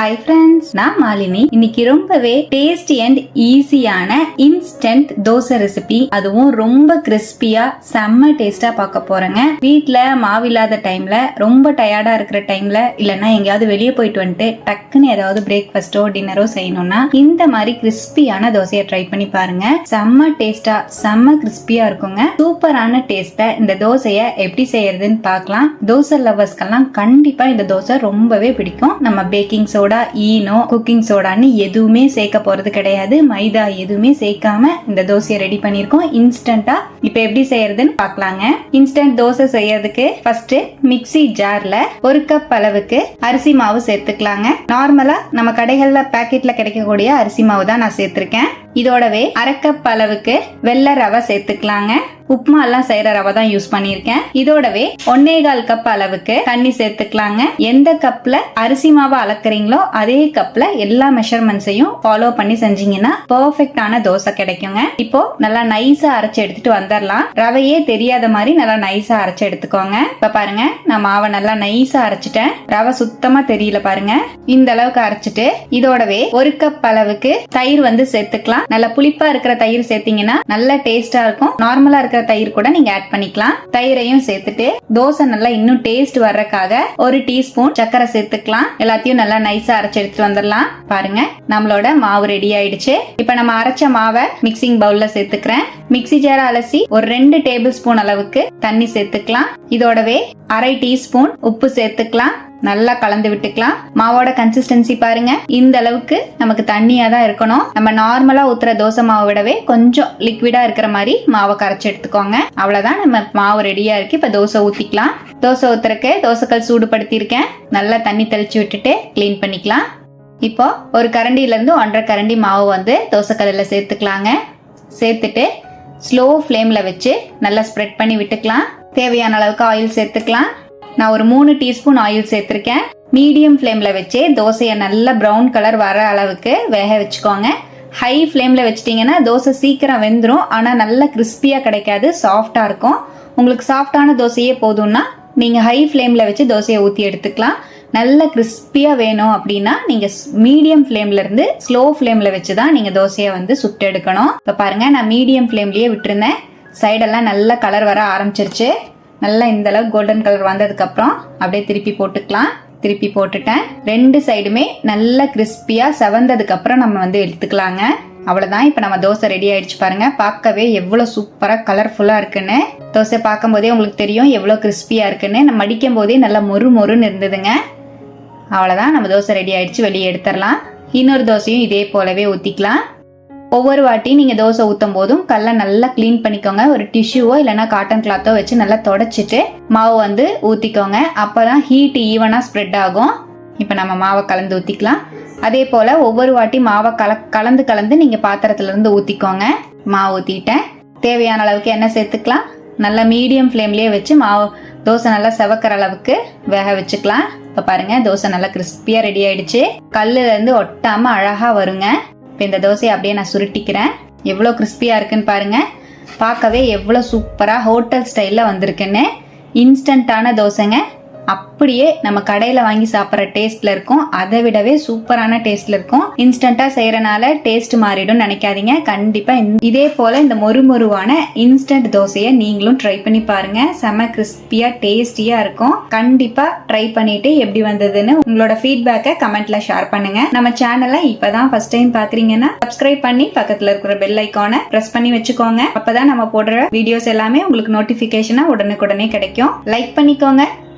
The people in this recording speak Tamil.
ஹாய் ஃப்ரெண்ட்ஸ் நான் மாலினி. இன்னைக்கு ரொம்பவே டேஸ்டி அண்ட் ஈஸியான இன்ஸ்டன்ட் தோசை ரெசிபி அதுவும் ரொம்ப கிறிஸ்பியா செம்ம டேஸ்டா பார்க்க போறேங்க. வீட்ல மாவில்லாத டைம்ல ரொம்ப டயர்டா இருக்கிற டைம்ல இல்லைன்னா எங்கேயாவது வெளியே போயிட்டு வந்துட்டு டக்குன்னு ஏதாவது பிரேக்ஃபாஸ்டோ டின்னரோ செய்யணும்னா இந்த மாதிரி கிறிஸ்பியான தோசையை ட்ரை பண்ணி பாருங்க. செம்ம டேஸ்டா செம்ம கிறிஸ்பியா இருக்குங்க. சூப்பரான டேஸ்ட இந்த தோசையை எப்படி செய்யறதுன்னு பார்க்கலாம். தோசை லவர்ஸ்க்கெல்லாம் கண்டிப்பா இந்த தோசை ரொம்பவே பிடிக்கும். நம்ம பேக்கிங் சோடா ஈனோ குக்கிங் சோடான்னு எதுவுமே சேர்க்க போறது கிடையாது. மைதா எதுவுமே சேர்க்காம இந்த தோசையை ரெடி பண்ணியிருக்கோம். இன்ஸ்டன்டா இப்போ எப்படி செய்யறதுன்னு பார்க்கலாங்க. இன்ஸ்டன்ட் தோசை செய்யறதுக்கு ஃபர்ஸ்ட் மிக்ஸி ஜார்ல ஒரு கப் அளவுக்கு அரிசி மாவு சேர்த்துக்கலாங்க. நார்மலா நம்ம கடைகள்ல பாக்கெட்ல கிடைக்கக்கூடிய அரிசி மாவு தான் நான் சேர்த்திருக்கேன். இதோடவே அரை கப் அளவுக்கு வெள்ளை ரவை சேர்த்துக்கலாங்க. உப்புமா எல்லாம் செய்யற ரவை தான் யூஸ் பண்ணியிருக்கேன். இதோடவே ஒன்னே கால் கப் அளவுக்கு தண்ணி சேர்த்துக்கலாங்க. எந்த கப்ல அரிசி மாவை அளக்குறீங்களோ அதே கப்ல எல்லா மெஷர்மெண்ட்ஸையும் ஃபாலோ பண்ணி செஞ்சீங்கன்னா பர்ஃபெக்டான தோசை கிடைக்குங்க. இப்போ நல்லா நைஸா அரைச்சு எடுத்துட்டு வந்துடலாம். ரவையே தெரியாத மாதிரி நல்லா நைஸா அரைச்சு எடுத்துக்கோங்க. இப்ப பாருங்க நான் மாவை நல்லா நைஸா அரைச்சிட்டேன். ரவை சுத்தமா தெரியல பாருங்க. இந்த அளவுக்கு அரைச்சிட்டு இதோடவே ஒரு கப் அளவுக்கு தயிர் வந்து சேர்த்துக்கலாம். நல்லா புளிப்பா இருக்கிற தயிர் சேர்த்தீங்கன்னா நல்ல டேஸ்டா இருக்கும். நார்மலா இருக்கிற தயிர் கூட நீங்க ஆட் பண்ணிக்கலாம். தயிரையும் சேர்த்துட்டு தோசை நல்லா இன்னும் டேஸ்ட் வர்றதுக்காக ஒரு டீஸ்பூன் சர்க்கரை சேர்த்துக்கலாம். எல்லாத்தையும் நல்லா நைஸா அரைச்சு எடுத்துட்டு வந்துடலாம். பாருங்க நம்மளோட மாவு ரெடி ஆயிடுச்சு. இப்ப நம்ம அரைச்ச மாவை மிக்சிங் பவுல்ல சேர்த்துக்கிறேன். மிக்ஸி ஜார அலசி ஒரு ரெண்டு டேபிள் ஸ்பூன் அளவுக்கு தண்ணி சேர்த்துக்கலாம். இதோடவே அரை டீஸ்பூன் உப்பு சேர்த்துக்கலாம். நல்லா கலந்து விட்டுக்கலாம். மாவோட கன்சிஸ்டன்சி பாருங்க. இந்த அளவுக்கு நமக்கு தண்ணியா தான் இருக்கணும். நம்ம நார்மலா ஊத்துற தோசை மாவை விடவே கொஞ்சம் லிக்விடா இருக்கிற மாதிரி மாவை கரைச்சி எடுத்துக்கோங்க. அவ்வளவுதான் நம்ம மாவு ரெடியா இருக்கு. இப்ப தோசை ஊத்திக்கலாம். தோசை ஊத்துறக்கு தோசைக்கல் சூடுபடுத்தியிருக்கேன். நல்லா தண்ணி தெளிச்சு விட்டுட்டு க்ளீன் பண்ணிக்கலாம். இப்போ ஒரு கரண்டில இருந்து ஒன்றரை கரண்டி மாவு வந்து தோசைக்கல்லில் சேர்த்துக்கலாங்க. சேர்த்துட்டு ஸ்லோ ஃப்ளேமில் வச்சு நல்லா ஸ்ப்ரெட் பண்ணி விட்டுக்கலாம். தேவையான அளவுக்கு ஆயில் சேர்த்துக்கலாம். நான் ஒரு மூணு டீஸ்பூன் ஆயில் சேர்த்துருக்கேன். மீடியம் ஃப்ளேமில் வச்சு தோசையை நல்லா ப்ரௌன் கலர் வர அளவுக்கு வேக வச்சுக்கோங்க. ஹை ஃப்ளேமில் வச்சிட்டிங்கன்னா தோசை சீக்கிரம் வெந்துடும் ஆனால் நல்லா கிறிஸ்பியாக கிடைக்காது சாஃப்டாக இருக்கும். உங்களுக்கு சாஃப்டான தோசையே போதும்னா நீங்கள் ஹை ஃப்ளேமில் வச்சு தோசையை ஊற்றி எடுத்துக்கலாம். நல்ல கிறிஸ்பியாக வேணும் அப்படின்னா நீங்கள் மீடியம் ஃப்ளேம்லேருந்து ஸ்லோ ஃப்ளேமில் வச்சு தான் நீங்கள் தோசையை வந்து சுட்டு எடுக்கணும். இப்போ பாருங்கள் நான் மீடியம் ஃப்ளேம்லேயே விட்டுருந்தேன். சைடெல்லாம் நல்ல கலர் வர ஆரம்பிச்சிருச்சு. நல்லா இந்த அளவுக்கு கோல்டன் கலர் வந்ததுக்கப்புறம் அப்படியே திருப்பி போட்டுக்கலாம். திருப்பி போட்டுட்டேன். ரெண்டு சைடுமே நல்ல கிறிஸ்பியாக செவந்ததுக்கப்புறம் நம்ம வந்து எடுத்துக்கலாங்க. அவ்வளோதான் இப்போ நம்ம தோசை ரெடி ஆயிடுச்சு பாருங்க. பார்க்கவே எவ்வளோ சூப்பராக கலர்ஃபுல்லாக இருக்குன்னு. தோசை பார்க்கும்போதே உங்களுக்கு தெரியும் எவ்வளோ கிறிஸ்பியாக இருக்குன்னு. நம்ம மடிக்கும் போதே நல்லா மொறு மொறுன்னு இருந்ததுங்க. அவ்வளோதான் நம்ம தோசை ரெடி ஆயிடுச்சு. வெளியே எடுத்துடலாம். இன்னொரு தோசையும் இதே போலவே ஊற்றிக்கலாம் ஒவ்வொரு வாட்டியும் நீங்கள் தோசை ஊற்றும் போதும் கல்லை நல்லா க்ளீன் பண்ணிக்கோங்க. ஒரு டிஷ்யூவோ இல்லைனா காட்டன் கிளாத்தோ வச்சு நல்லா தொடச்சிட்டு மாவு வந்து ஊற்றிக்கோங்க அப்போ தான் ஹீட் ஈவனாக ஸ்ப்ரெட் ஆகும். இப்போ நம்ம மாவை கலந்து ஊற்றிக்கலாம் அதே போல் ஒவ்வொரு வாட்டி மாவை கல கலந்து கலந்து நீங்கள் பாத்திரத்துலேருந்து ஊற்றிக்கோங்க மாவு ஊற்றிட்டேன் தேவையான அளவுக்கு எண்ணெய் சேர்த்துக்கலாம். நல்லா மீடியம் ஃப்ளேம்லேயே வச்சு மாவு தோசை நல்லா செவக்கிற அளவுக்கு வேக வச்சுக்கலாம். இப்போ பாருங்க தோசை நல்லா கிறிஸ்பியாக ரெடி ஆயிடுச்சு. கல்லுல இருந்து ஒட்டாமல் அழகாக வருங்க. இப்போ இந்த தோசையை அப்படியே நான் சுருட்டிக்கிறேன். எவ்வளோ கிறிஸ்பியாக இருக்குன்னு பாருங்க. பார்க்கவே எவ்வளோ சூப்பராக ஹோட்டல் ஸ்டைலில் வந்திருக்குன்னு. இன்ஸ்டண்ட்டான தோசைங்க. அப்படியே நம்ம கடையில் வாங்கி சாப்பிட்ற டேஸ்ட்ல இருக்கும். அதை விடவே சூப்பரான டேஸ்ட்ல இருக்கும். இன்ஸ்டண்டா செய்யறனால டேஸ்ட் மாறிடும் நினைக்காதீங்க. கண்டிப்பா இதே போல இந்த மொறுமொருவான இன்ஸ்டன்ட் தோசையை நீங்களும் ட்ரை பண்ணி பாருங்க. செம கிறிஸ்பியா டேஸ்டியா இருக்கும். கண்டிப்பா ட்ரை பண்ணிட்டு எப்படி வந்ததுன்னு உங்களோட ஃபீட்பேக்கை கமெண்ட்ல ஷேர் பண்ணுங்க. நம்ம சேனலை இப்பதான் ஃபர்ஸ்ட் டைம் பாக்குறீங்கன்னா சப்ஸ்கிரைப் பண்ணி பக்கத்துல இருக்கிற பெல் ஐக்கானை பிரஸ் பண்ணி வச்சுக்கோங்க. அப்பதான் நம்ம போடுற வீடியோஸ் எல்லாமே உங்களுக்கு நோட்டிபிகேஷனா உடனுக்குடனே கிடைக்கும். லைக் பண்ணிக்கோங்க.